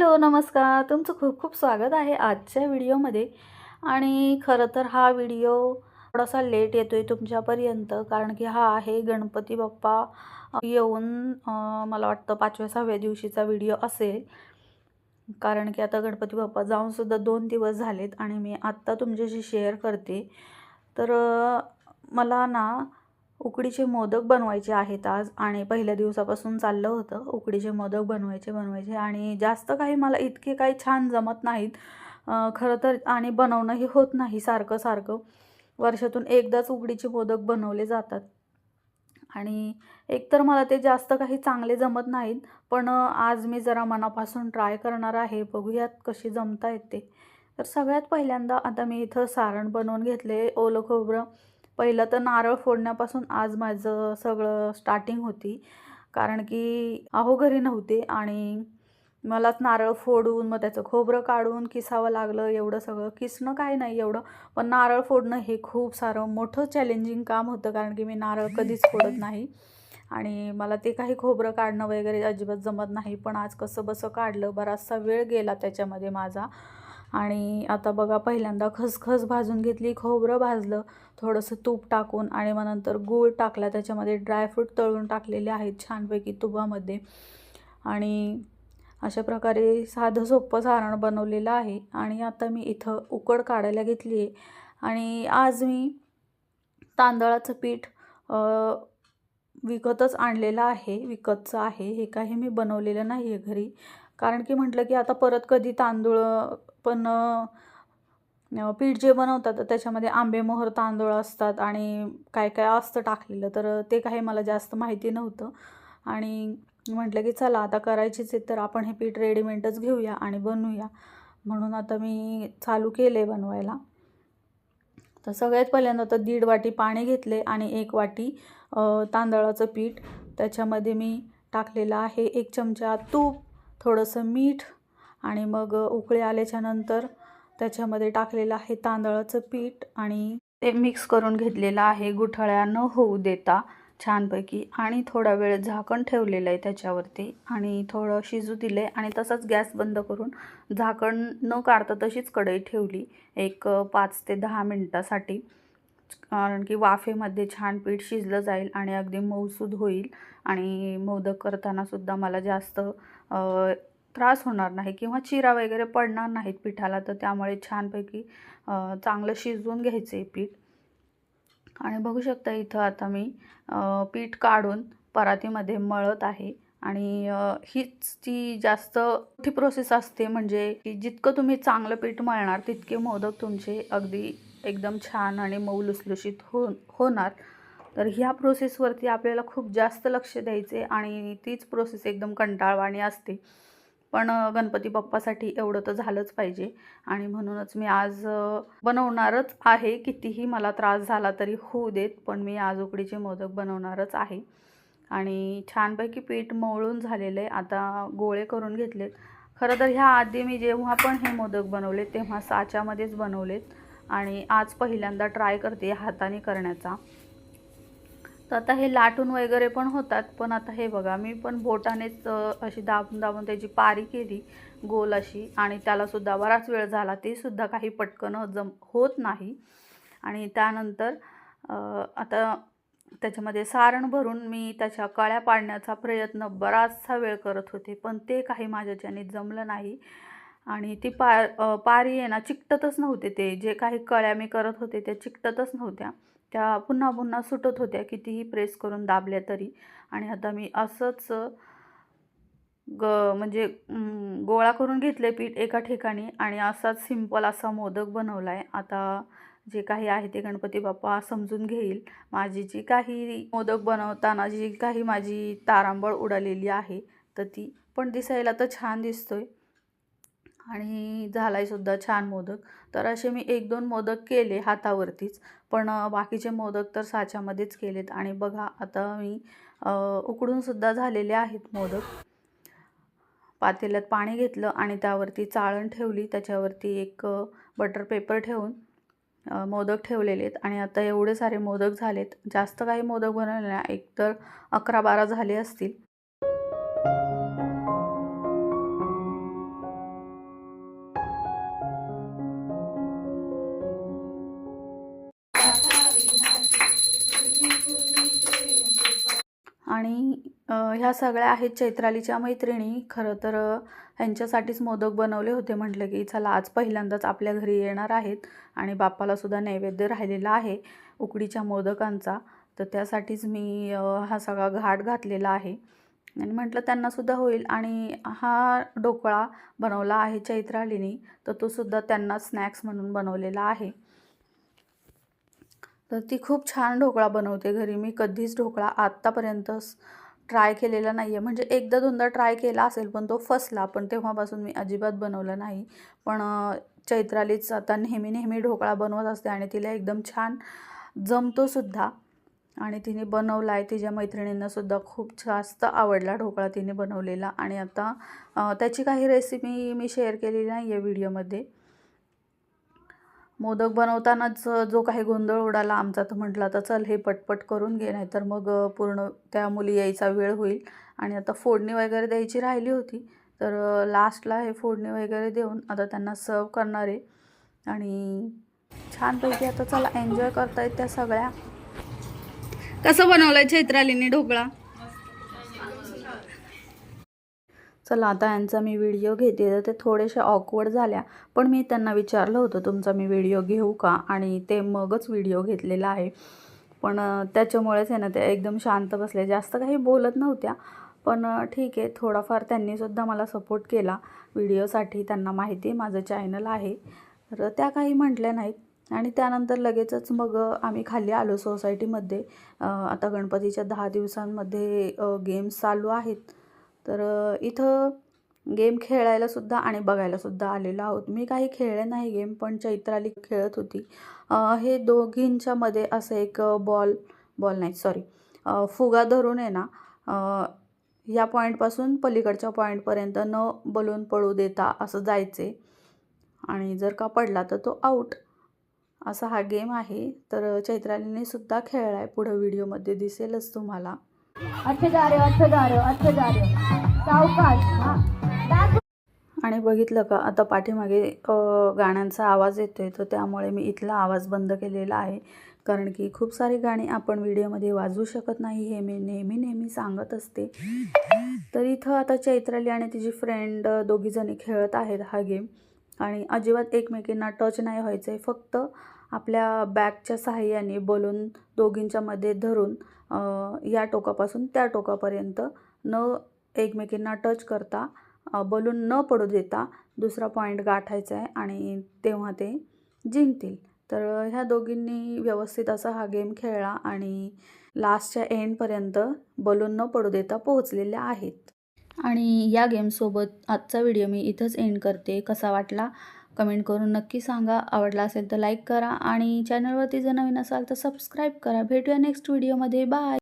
Hello नमस्कार. तुमचं खूप खूप स्वागत आहे आजच्या व्हिडिओमध्ये. आणि खरं तर हा व्हिडिओ थोडासा लेट येतो आहे तुमच्यापर्यंत कारण की हा आहे गणपती बाप्पा येऊन मला वाटतं पाचव्या सहाव्या दिवशीचा व्हिडिओ असेल. कारण की आता गणपती बाप्पा जाऊनसुद्धा दोन दिवस झालेत आणि मी आत्ता तुमच्याशी शेअर करते. तर मला ना उकडीचे मोदक बनवायचे आहेत आज आणि पहिल्या दिवसापासून चाललं होतं. उकडीचे मोदक बनवायचे बनवायचे आणि जास्त काही मला इतके काही छान जमत नाहीत. खरं तर आणि बनवणंही होत नाही सारखं सारखं. वर्षातून एकदाच उकडीचे मोदक बनवले जातात. आणि एकतर मला ते जास्त काही चांगले जमत नाहीत पण आज मी जरा मनापासून ट्राय करणार आहे. बघूयात कशी जमता येते तर सगळ्यात पहिल्यांदा आता मी इथं सारण बनवून घेतले ओलं खोबरं. पहिलं तर नारळ फोडण्यापासून आज माझं सगळं स्टार्टिंग होती. कारण की अहो घरी नव्हते आणि मलाच नारळ फोडून मग त्याचं खोबरं काढून किसावं लागलं एवढं सगळं. किसणं काय नाही एवढं. पण नारळ फोडणं हे खूप सारं मोठं चॅलेंजिंग काम होतं कारण की मी नारळ कधीच फोडत नाही. आणि मला ते काही खोबरं काढणं वगैरे अजिबात जमत नाही. पण आज कसं बसं काढलं बराचसा वेळ गेला त्याच्यामध्ये माझा. आणि आता बघा पहिल्यांदा खसखस भाजून घेतली खोबरं भाजलं थोडंसं तूप टाकून आणि मग नंतर गूळ टाकला. त्याच्यामध्ये ड्रायफ्रूट तळून टाकलेले आहेत छानपैकी तुपामध्ये. आणि अशा प्रकारे साधं सोपं सारण बनवलेलं आहे. आणि आता मी इथं उकड काढायला घेतली आहे. आणि आज मी तांदळाचं पीठ विकतच आणलेलं आहे. विकतचं आहे. हे काही मी बनवलेलं नाही आहे घरी. कारण की म्हटलं की आता परत कधी तांदूळ पण पीठ जे बनवतात तर त्याच्यामध्ये आंबेमोहर तांदूळ असतात आणि काय काय असतं टाकलेलं तर ते काही मला जास्त माहिती नव्हतं. आणि म्हटलं की चला आता करायचीच आहे तर आपण हे पीठ रेडीमेडच घेऊया आणि बनवूया. म्हणून आता मी चालू केले बनवायला. तर सगळ्यात पहिल्यांदा तर दीड वाटी पाणी घेतले आणि एक वाटी तांदळाचं पीठ. त्याच्यामध्ये मी टाकलेलं आहे एक चमचा तूप थोडंसं मीठ आणि मग उकळी आल्याच्यानंतर त्याच्यामध्ये टाकलेलं आहे तांदळाचं पीठ आणि ते मिक्स करून घेतलेलं आहे. गुठळ्या न होऊ देता छानपैकी आणि थोडा वेळ झाकण ठेवलेलं आहे त्याच्यावरती आणि थोडं शिजू दिले आणि तसंच गॅस बंद करून झाकण न काढता तशीच कढई ठेवली एक पाच ते दहा मिनटासाठी. कारण की वाफेमध्ये छान पीठ शिजलं जाईल आणि अगदी मऊसूद होईल आणि मोदक करतानासुद्धा मला जास्त त्रास होणार नाही किंवा चिरा वगैरे पडणार नाहीत पिठाला तर त्यामुळे छानपैकी चांगलं शिजवून घ्यायचं आहे पीठ. आणि बघू शकता इथं आता मी पीठ काढून परातीमध्ये मळत आहे. आणि हीच ती जास्त मोठी प्रोसेस असते म्हणजे की जितकं तुम्ही चांगलं पीठ मळणार तितके मोदक तुमचे अगदी एकदम छान आणि मऊ लुसलुशीत हो होणार. तर ह्या प्रोसेसवरती आपल्याला खूप जास्त लक्ष द्यायचे आणि तीच प्रोसेस एकदम कंटाळवाणी असते. पण गणपती बाप्पासाठी एवढं तर झालंच पाहिजे. आणि म्हणूनच मी आज बनवणारच आहे. कितीही मला त्रास झाला तरी होऊ देत पण मी आज उकडीचे मोदक बनवणारच आहे. आणि छानपैकी पीठ मळून झालेलं आहे आता गोळे करून घेतलेत. खरं तर ह्या आधी मी जेव्हा पण हे मोदक बनवले तेव्हा साच्यामध्येच बनवलेत. आणि आज पहिल्यांदा ट्राय करते हाताने करण्याचा. तर आता हे लाटून वगैरे पण होतात. पण आता हे बघा मी पण बोटानेच अशी दाबून दाबून त्याची पारी केली गोल अशी. आणि त्यालासुद्धा बराच वेळ झाला ते सुद्धा काही पटकन जम होत नाही. आणि त्यानंतर आता त्याच्यामध्ये सारण भरून मी त्याच्या कळ्या पाडण्याचा प्रयत्न बराचसा वेळ करत होते पण ते काही माझ्याच्याने जमलं नाही. आणि ती पा पारी आहे ना चिकटतच नव्हते ते. जे काही कळ्या मी करत होते त्या चिकटतच नव्हत्या. त्या पुन्हा पुन्हा सुटत होत्या कितीही प्रेस करून दाबल्या तरी. आणि आता मी असंच ग म्हणजे गोळा करून घेतले पीठ एका ठिकाणी आणि असाच सिंपल असा मोदक बनवला आहे आता जे काही आहे ते गणपती बाप्पा समजून घेईल. माझी जी काही मोदक बनवताना जी काही माझी तारांबळ उडालेली आहे तर ती पण दिसायला तर छान दिसतोय. आणि झालायसुद्धा छान मोदक. तर असे मी एक दोन मोदक केले हातावरतीच. पण बाकीचे मोदक तर साच्यामध्येच केलेत. आणि बघा आता मी उकडूनसुद्धा झालेले आहेत मोदक. पातेल्यात पाणी घेतलं आणि त्यावरती चाळण ठेवली. त्याच्यावरती एक बटर पेपर ठेवून मोदक ठेवलेले आहेत आणि आता एवढे सारे मोदक झालेत. जास्त काही मोदक बनवले नाही. एक तर अकरा बारा झाले असतील. ह्या सगळ्या आहेत चैत्रालीच्या मैत्रिणी. खरं तर ह्यांच्यासाठीच मोदक बनवले होते म्हटलं की चला आज पहिल्यांदाच आपल्या घरी येणार आहेत आणि बाप्पालासुद्धा नैवेद्य राहिलेला आहे उकडीच्या मोदकांचा. तर त्यासाठीच मी हा सगळा घाट घातलेला आहे. आणि म्हटलं त्यांनासुद्धा होईल. आणि हा ढोकळा बनवला आहे चैत्रालीनी तर तो सुद्धा त्यांना स्नॅक्स म्हणून बनवलेला आहे. तर ती खूप छान ढोकळा बनवते घरी. मी कधीच ढोकळा आत्तापर्यंत ट्राय केलेला नाही आहे म्हणजे एकदा दोनदा ट्राय केला असेल पण तो फसला. पण तेव्हापासून मी अजिबात बनवलं नाही. पण चैत्रालीच आता नेहमी नेहमी ढोकळा बनवत असते आणि तिला एकदम छान जमतोसुद्धा आणि तिने बनवला आहे तिच्या मैत्रिणींनासुद्धा खूप जास्त आवडला ढोकळा तिने बनवलेला. आणि आता त्याची काही रेसिपी मी शेअर केलेली नाही आहे व्हिडिओमध्ये मोदक बनवतानाच जो काही गोंधळ उडाला आमचा तर म्हटला तर चल हे पटपट करून घे नाही तर मग पूर्ण त्या मुली यायचा वेळ होईल. आणि आता फोडणी वगैरे द्यायची राहिली होती तर लास्टला हे फोडणी वगैरे देऊन आता त्यांना सर्व करणार. आहे आणि छानपैकी आता चला एन्जॉय करता येत त्या सगळ्या. कसं बनवलं चैत्रालीने ढोकळा? चला आता यांचा मी व्हिडिओ घेते. तर ते थोडेसे ऑकवर्ड झाल्या. पण मी त्यांना विचारलं होतं तुमचा मी व्हिडिओ घेऊ का? आणि ते मगच व्हिडिओ घेतलेला आहे. पण त्याच्यामुळेच आहे ना ते एकदम शांत बसले. जास्त काही बोलत नव्हत्या. पण ठीक आहे. थोडाफार त्यांनीसुद्धा मला सपोर्ट केला. व्हिडिओसाठी त्यांना माहिती माझं चॅनल आहे. तर त्या काही म्हटल्या नाहीत. आणि त्यानंतर लगेचच मग आम्ही खाली आलो सोसायटीमध्ये आता गणपतीच्या दहा दिवसांमध्ये गेम्स चालू आहेत. तर इथं गेम खेळायलासुद्धा आणि बघायलासुद्धा आलेलो आहोत. मी काही खेळले नाही गेम पण चैत्राली खेळत होती. हे दोघींच्यामध्ये असं एक बॉल बॉल नाही सॉरी फुगा धरून आहे ना या पॉईंटपासून पलीकडच्या पॉईंटपर्यंत न बलून पळू देता असं जायचे. आणि जर का पडला तर तो आऊट असा हा गेम आहे. तर चैत्रालीने सुद्धा खेळला आहे पुढं व्हिडिओमध्ये दिसेलच तुम्हाला. अच्छे जा रहे हो जा रहे हो. जा सावकाश आणि बघितलं का आता पाठीमागे गाण्यांचा आवाज येतोय तर त्यामुळे मी इथला आवाज बंद केलेला आहे. कारण की खूप सारी गाणी आपण व्हिडिओमध्ये वाजवू शकत नाही हे मी नेहमी नेहमी सांगत असते. तर इथं आता चैत्राली आणि तिची फ्रेंड दोघीजणी खेळत आहेत हा गेम आणि अजिबात एकमेकींना टच नाही व्हायचं आहे फक्त आपल्या बॅगच्या सहाय्याने बलून दोघींच्या मध्ये धरून या टोकापासून त्या टोकापर्यंत न एकमेकींना टच करता बलून न पडू देता दुसरा पॉईंट गाठायचा आहे आणि तेव्हा ते जिंकतील. तर ह्या दोघींनी व्यवस्थित असा हा गेम खेळला आणि लास्टच्या एंडपर्यंत बलून न पडू देता पोहोचलेल्या आहेत. आणि या गेमसोबत आजचा व्हिडिओ मी इथंच एंड करते. कसा वाटला? कमेंट करून नक्की सांगा. आवडला असेल तर लाईक करा आणि चॅनलवरती जर नवीन असाल तर सबस्क्राईब करा. भेटूया नेक्स्ट व्हिडिओमध्ये बाय